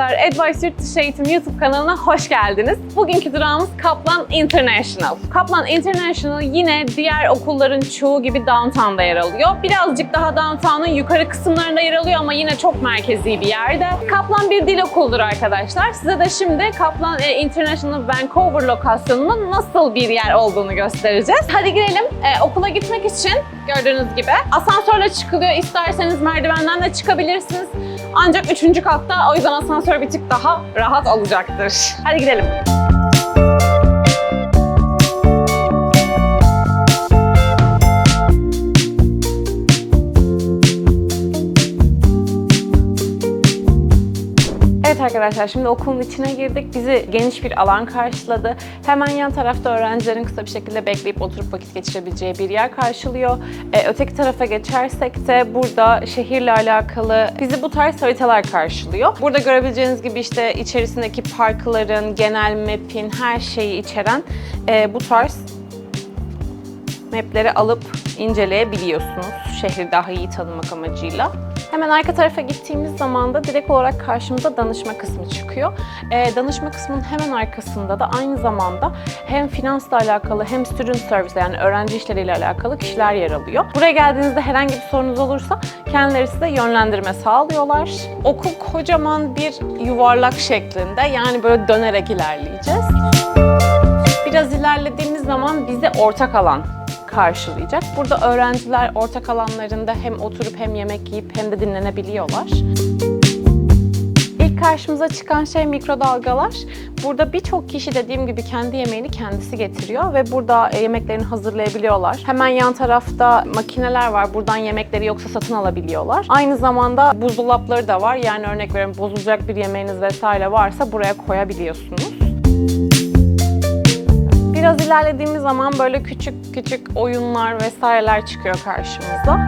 arkadaşlar, Advice Yurt Dışı Eğitim YouTube kanalına hoş geldiniz. Bugünkü durağımız Kaplan International. Kaplan International yine diğer okulların çoğu gibi downtown'da yer alıyor. Birazcık daha downtown'un yukarı kısımlarında yer alıyor ama yine çok merkezi bir yerde. Kaplan bir dil okuludur arkadaşlar. Size de şimdi Kaplan e, International Vancouver lokasyonunun nasıl bir yer olduğunu göstereceğiz. Hadi girelim. E, okula gitmek için gördüğünüz gibi asansörle çıkılıyor. İsterseniz merdivenden de çıkabilirsiniz. Ancak üçüncü katta o yüzden asansör bir tık daha rahat olacaktır. Hadi gidelim. Arkadaşlar şimdi okulun içine girdik. Bizi geniş bir alan karşıladı. Hemen yan tarafta öğrencilerin kısa bir şekilde bekleyip oturup vakit geçirebileceği bir yer karşılıyor. Ee, öteki tarafa geçersek de burada şehirle alakalı bizi bu tarz haritalar karşılıyor. Burada görebileceğiniz gibi işte içerisindeki parkların, genel map'in her şeyi içeren e, bu tarz mapleri alıp inceleyebiliyorsunuz şehri daha iyi tanımak amacıyla. Hemen arka tarafa gittiğimiz zaman da direkt olarak karşımıza danışma kısmı çıkıyor. Ee, danışma kısmının hemen arkasında da aynı zamanda hem finansla alakalı hem student service yani öğrenci işleriyle alakalı kişiler yer alıyor. Buraya geldiğinizde herhangi bir sorunuz olursa kendileri size yönlendirme sağlıyorlar. Okul kocaman bir yuvarlak şeklinde yani böyle dönerek ilerleyeceğiz. Biraz ilerlediğimiz zaman bize ortak alan karşılayacak. Burada öğrenciler ortak alanlarında hem oturup hem yemek yiyip hem de dinlenebiliyorlar. İlk karşımıza çıkan şey mikrodalgalar. Burada birçok kişi dediğim gibi kendi yemeğini kendisi getiriyor ve burada e, yemeklerini hazırlayabiliyorlar. Hemen yan tarafta makineler var. Buradan yemekleri yoksa satın alabiliyorlar. Aynı zamanda buzdolapları da var. Yani örnek veriyorum bozulacak bir yemeğiniz vesaire varsa buraya koyabiliyorsunuz. Biraz ilerlediğimiz zaman böyle küçük küçük oyunlar vesaireler çıkıyor karşımıza.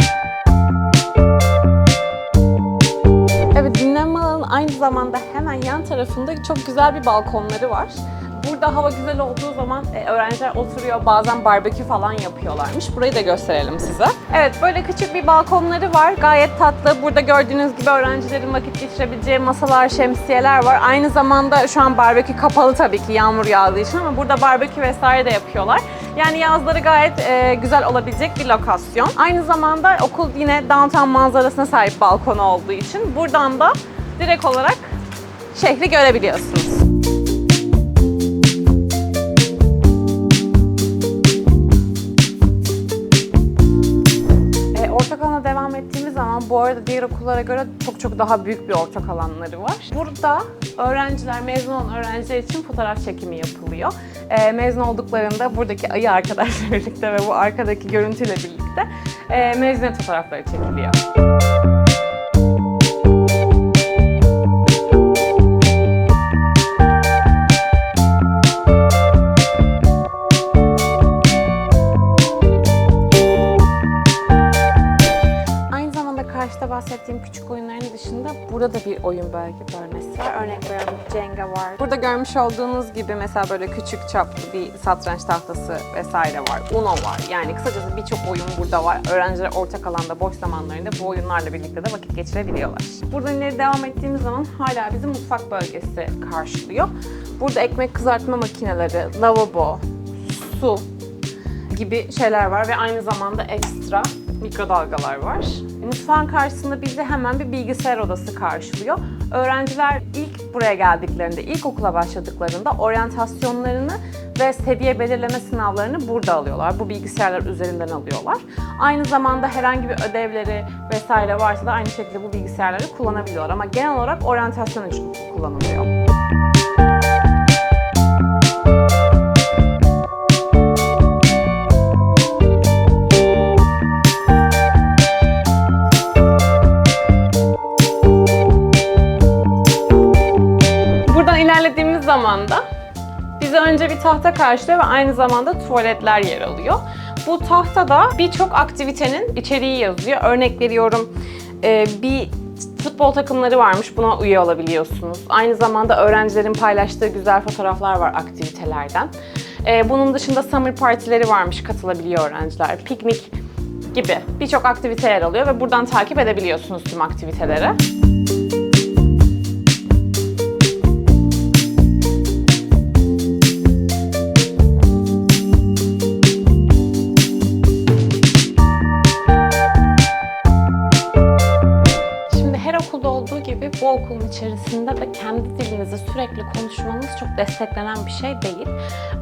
Evet dinlenme aynı zamanda hemen yan tarafında çok güzel bir balkonları var. Burada hava güzel olduğu zaman e, öğrenciler oturuyor, bazen barbekü falan yapıyorlarmış. Burayı da gösterelim size. Evet, böyle küçük bir balkonları var. Gayet tatlı. Burada gördüğünüz gibi öğrencilerin vakit geçirebileceği masalar, şemsiyeler var. Aynı zamanda şu an barbekü kapalı tabii ki yağmur yağdığı için ama burada barbekü vesaire de yapıyorlar. Yani yazları gayet e, güzel olabilecek bir lokasyon. Aynı zamanda okul yine downtown manzarasına sahip balkonu olduğu için buradan da direkt olarak şehri görebiliyorsunuz. Ortak alana devam ettiğimiz zaman bu arada diğer okullara göre çok çok daha büyük bir ortak alanları var. Burada öğrenciler, mezun olan öğrenciler için fotoğraf çekimi yapılıyor. E, mezun olduklarında buradaki ayı arkadaşla birlikte ve bu arkadaki görüntüyle birlikte e, mezuniyet fotoğrafları çekiliyor. Bahsettiğim küçük oyunların dışında burada da bir oyun bölge bölmesi var. Örnek veriyorum Jenga var. Burada görmüş olduğunuz gibi mesela böyle küçük çaplı bir satranç tahtası vesaire var. Uno var. Yani kısacası birçok oyun burada var. Öğrenciler ortak alanda boş zamanlarında bu oyunlarla birlikte de vakit geçirebiliyorlar. Buradan ileri devam ettiğimiz zaman hala bizi mutfak bölgesi karşılıyor. Burada ekmek kızartma makineleri, lavabo, su, gibi şeyler var ve aynı zamanda ekstra mikrodalgalar var. Mutfağın karşısında bizi hemen bir bilgisayar odası karşılıyor. Öğrenciler ilk buraya geldiklerinde, ilk okula başladıklarında oryantasyonlarını ve seviye belirleme sınavlarını burada alıyorlar. Bu bilgisayarlar üzerinden alıyorlar. Aynı zamanda herhangi bir ödevleri vesaire varsa da aynı şekilde bu bilgisayarları kullanabiliyorlar. Ama genel olarak oryantasyon için kullanılıyor. Buradan ilerlediğimiz zaman da bize önce bir tahta karşılıyor ve aynı zamanda tuvaletler yer alıyor. Bu tahtada birçok aktivitenin içeriği yazıyor. Örnek veriyorum e, bir futbol takımları varmış buna üye olabiliyorsunuz. Aynı zamanda öğrencilerin paylaştığı güzel fotoğraflar var aktivitelerden. E, Bunun dışında summer partileri varmış katılabiliyor öğrenciler. Piknik gibi birçok aktivite yer alıyor ve buradan takip edebiliyorsunuz tüm aktiviteleri. Okulun içerisinde de kendi dilinizi sürekli konuşmanız çok desteklenen bir şey değil.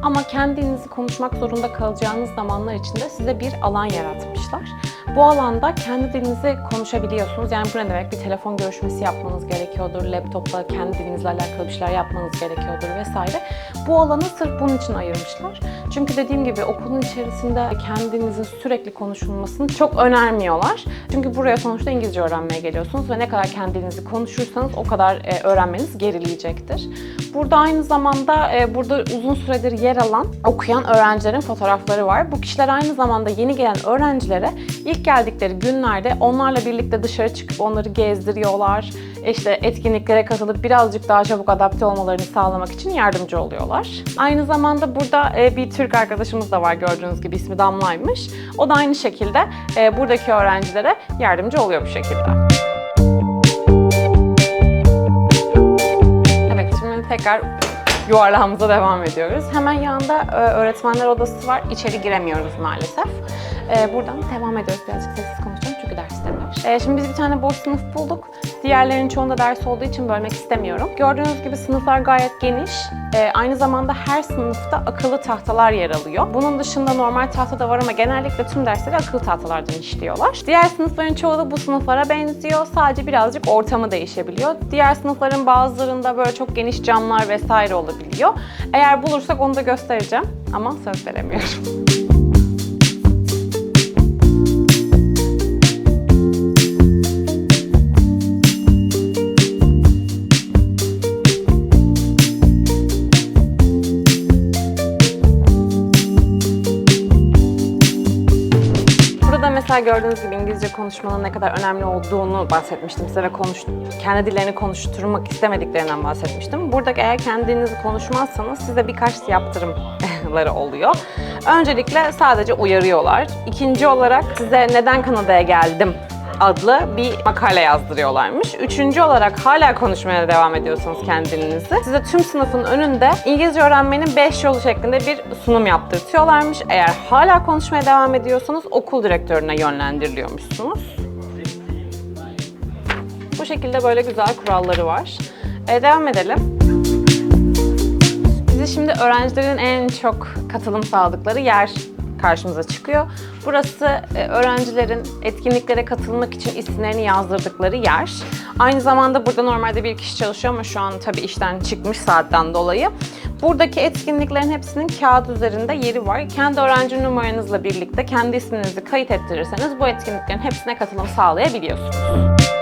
Ama kendi dilinizi konuşmak zorunda kalacağınız zamanlar içinde size bir alan yaratmışlar. Bu alanda kendi dilinizi konuşabiliyorsunuz. Yani bu ne demek? Bir telefon görüşmesi yapmanız gerekiyordur. Laptopla kendi dilinizle alakalı bir şeyler yapmanız gerekiyordur vesaire. Bu alanı sırf bunun için ayırmışlar. Çünkü dediğim gibi okulun içerisinde kendinizin sürekli konuşulmasını çok önermiyorlar. Çünkü buraya sonuçta İngilizce öğrenmeye geliyorsunuz ve ne kadar kendinizi konuşursanız o kadar e, öğrenmeniz gerileyecektir. Burada aynı zamanda e, burada uzun süredir yer alan okuyan öğrencilerin fotoğrafları var. Bu kişiler aynı zamanda yeni gelen öğrencilere ilk geldikleri günlerde onlarla birlikte dışarı çıkıp onları gezdiriyorlar. İşte etkinliklere katılıp birazcık daha çabuk adapte olmalarını sağlamak için yardımcı oluyorlar. Aynı zamanda burada e, bir Türk arkadaşımız da var gördüğünüz gibi ismi Damla'ymış. O da aynı şekilde e, buradaki öğrencilere yardımcı oluyor bu şekilde. Evet şimdi tekrar yuvarlağımıza devam ediyoruz. Hemen yanında e, öğretmenler odası var. İçeri giremiyoruz maalesef. E, buradan devam ediyoruz. Birazcık sessiz konuşacağım çünkü dersler. E, şimdi biz bir tane boş sınıf bulduk. Diğerlerinin çoğunda ders olduğu için bölmek istemiyorum. Gördüğünüz gibi sınıflar gayet geniş. E, aynı zamanda her sınıfta akıllı tahtalar yer alıyor. Bunun dışında normal tahta da var ama genellikle tüm dersleri akıllı tahtalardan işliyorlar. Diğer sınıfların çoğu da bu sınıflara benziyor. Sadece birazcık ortamı değişebiliyor. Diğer sınıfların bazılarında böyle çok geniş camlar vesaire olabiliyor. Eğer bulursak onu da göstereceğim ama söz veremiyorum. Mesela gördüğünüz gibi İngilizce konuşmanın ne kadar önemli olduğunu bahsetmiştim size ve konuş, kendi dillerini konuşturmak istemediklerinden bahsetmiştim. Burada eğer kendinizi konuşmazsanız size birkaç yaptırımları oluyor. Öncelikle sadece uyarıyorlar. İkinci olarak size neden Kanada'ya geldim adlı bir makale yazdırıyorlarmış. Üçüncü olarak hala konuşmaya devam ediyorsanız kendinizi size tüm sınıfın önünde İngilizce öğrenmenin 5 yolu şeklinde bir sunum yaptırtıyorlarmış. Eğer hala konuşmaya devam ediyorsanız okul direktörüne yönlendiriliyormuşsunuz. Bu şekilde böyle güzel kuralları var. Ee, devam edelim. Bize şimdi öğrencilerin en çok katılım sağladıkları yer karşımıza çıkıyor. Burası e, öğrencilerin etkinliklere katılmak için isimlerini yazdırdıkları yer. Aynı zamanda burada normalde bir kişi çalışıyor ama şu an tabii işten çıkmış saatten dolayı. Buradaki etkinliklerin hepsinin kağıt üzerinde yeri var. Kendi öğrenci numaranızla birlikte kendi isminizi kayıt ettirirseniz bu etkinliklerin hepsine katılım sağlayabiliyorsunuz.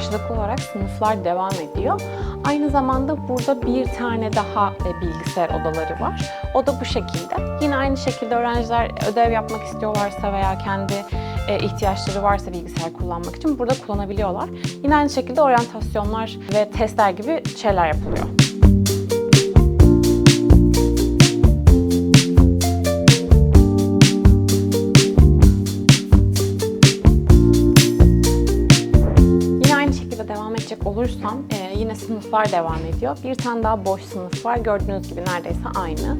Karşılıklı olarak sınıflar devam ediyor. Aynı zamanda burada bir tane daha e, bilgisayar odaları var. O da bu şekilde. Yine aynı şekilde öğrenciler ödev yapmak istiyorlarsa veya kendi e, ihtiyaçları varsa bilgisayar kullanmak için burada kullanabiliyorlar. Yine aynı şekilde oryantasyonlar ve testler gibi şeyler yapılıyor. Olursam e, yine sınıflar devam ediyor. Bir tane daha boş sınıf var. Gördüğünüz gibi neredeyse aynı.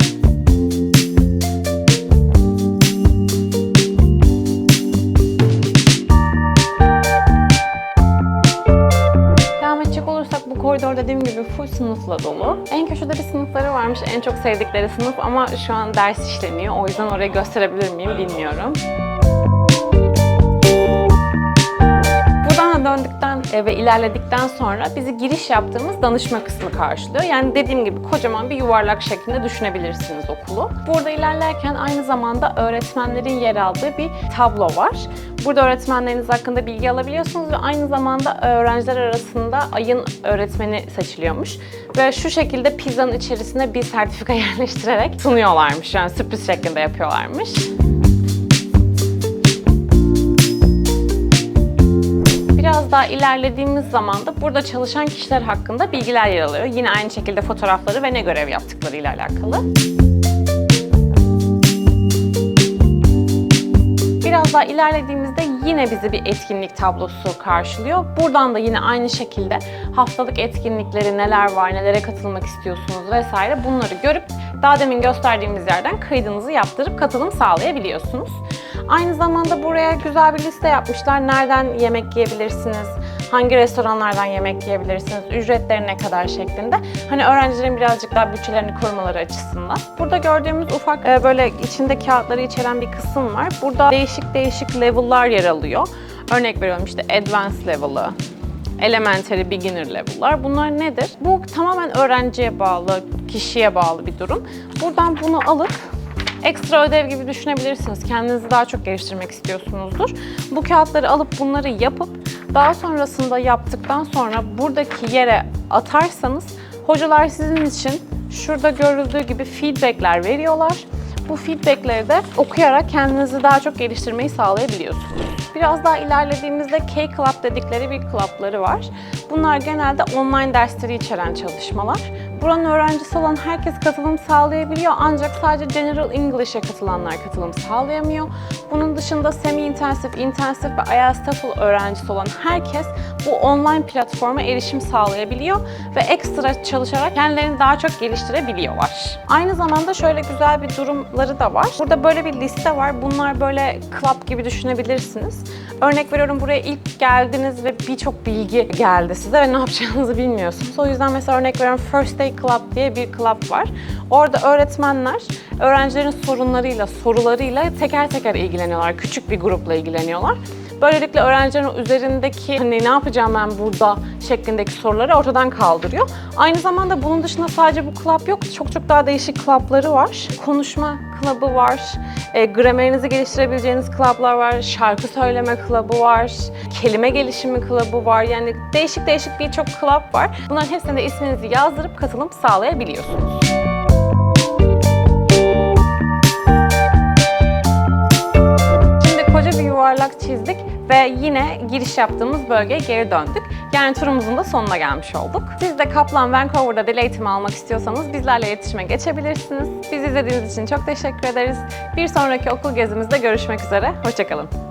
Koridor dediğim gibi full sınıfla dolu. En köşede bir sınıfları varmış. En çok sevdikleri sınıf ama şu an ders işleniyor. O yüzden orayı gösterebilir miyim bilmiyorum. Buradan da döndükten ve ilerledikten sonra bizi giriş yaptığımız danışma kısmı karşılıyor. Yani dediğim gibi kocaman bir yuvarlak şeklinde düşünebilirsiniz okulu. Burada ilerlerken aynı zamanda öğretmenlerin yer aldığı bir tablo var. Burada öğretmenleriniz hakkında bilgi alabiliyorsunuz ve aynı zamanda öğrenciler arasında ayın öğretmeni seçiliyormuş. Ve şu şekilde pizzanın içerisine bir sertifika yerleştirerek sunuyorlarmış. Yani sürpriz şeklinde yapıyorlarmış. Daha ilerlediğimiz zaman da burada çalışan kişiler hakkında bilgiler yer alıyor. Yine aynı şekilde fotoğrafları ve ne görev yaptıkları ile alakalı. Biraz daha ilerlediğimizde yine bizi bir etkinlik tablosu karşılıyor. Buradan da yine aynı şekilde haftalık etkinlikleri neler var, nelere katılmak istiyorsunuz vesaire bunları görüp daha demin gösterdiğimiz yerden kaydınızı yaptırıp katılım sağlayabiliyorsunuz. Aynı zamanda buraya güzel bir liste yapmışlar. Nereden yemek yiyebilirsiniz, hangi restoranlardan yemek yiyebilirsiniz, ücretleri ne kadar şeklinde. Hani öğrencilerin birazcık daha bütçelerini korumaları açısından. Burada gördüğümüz ufak e, böyle içinde kağıtları içeren bir kısım var. Burada değişik değişik level'lar yer alıyor. Örnek veriyorum işte advanced level'ı, elementary, beginner level'lar. Bunlar nedir? Bu tamamen öğrenciye bağlı, kişiye bağlı bir durum. Buradan bunu alıp ekstra ödev gibi düşünebilirsiniz. Kendinizi daha çok geliştirmek istiyorsunuzdur. Bu kağıtları alıp bunları yapıp daha sonrasında yaptıktan sonra buradaki yere atarsanız hocalar sizin için şurada görüldüğü gibi feedbackler veriyorlar. Bu feedbackleri de okuyarak kendinizi daha çok geliştirmeyi sağlayabiliyorsunuz. Biraz daha ilerlediğimizde K-Club dedikleri bir club'ları var. Bunlar genelde online dersleri içeren çalışmalar. Buranın öğrencisi olan herkes katılım sağlayabiliyor ancak sadece General English'e katılanlar katılım sağlayamıyor. Bunun dışında semi-intensif, intensif ve IELTS TOEFL öğrencisi olan herkes bu online platforma erişim sağlayabiliyor ve ekstra çalışarak kendilerini daha çok geliştirebiliyorlar. Aynı zamanda şöyle güzel bir durumları da var. Burada böyle bir liste var. Bunlar böyle club gibi düşünebilirsiniz. Örnek veriyorum buraya ilk geldiniz ve birçok bilgi geldi size ve ne yapacağınızı bilmiyorsunuz. O yüzden mesela örnek veriyorum First Day Club diye bir club var. Orada öğretmenler öğrencilerin sorunlarıyla, sorularıyla teker teker ilgileniyorlar. Küçük bir grupla ilgileniyorlar. Böylelikle öğrencilerin üzerindeki hani ne yapacağım ben burada şeklindeki soruları ortadan kaldırıyor. Aynı zamanda bunun dışında sadece bu club yok. Çok çok daha değişik club'ları var. Konuşma club'ı var. E, gramerinizi geliştirebileceğiniz club'lar var. Şarkı söyleme club'ı var. Kelime gelişimi club'ı var. Yani değişik değişik birçok club var. Bunların hepsine de isminizi yazdırıp katılım sağlayabiliyorsunuz. Ve yine giriş yaptığımız bölgeye geri döndük. Yani turumuzun da sonuna gelmiş olduk. Siz de Kaplan Vancouver'da dil eğitimi almak istiyorsanız bizlerle iletişime geçebilirsiniz. Bizi izlediğiniz için çok teşekkür ederiz. Bir sonraki okul gezimizde görüşmek üzere. Hoşçakalın.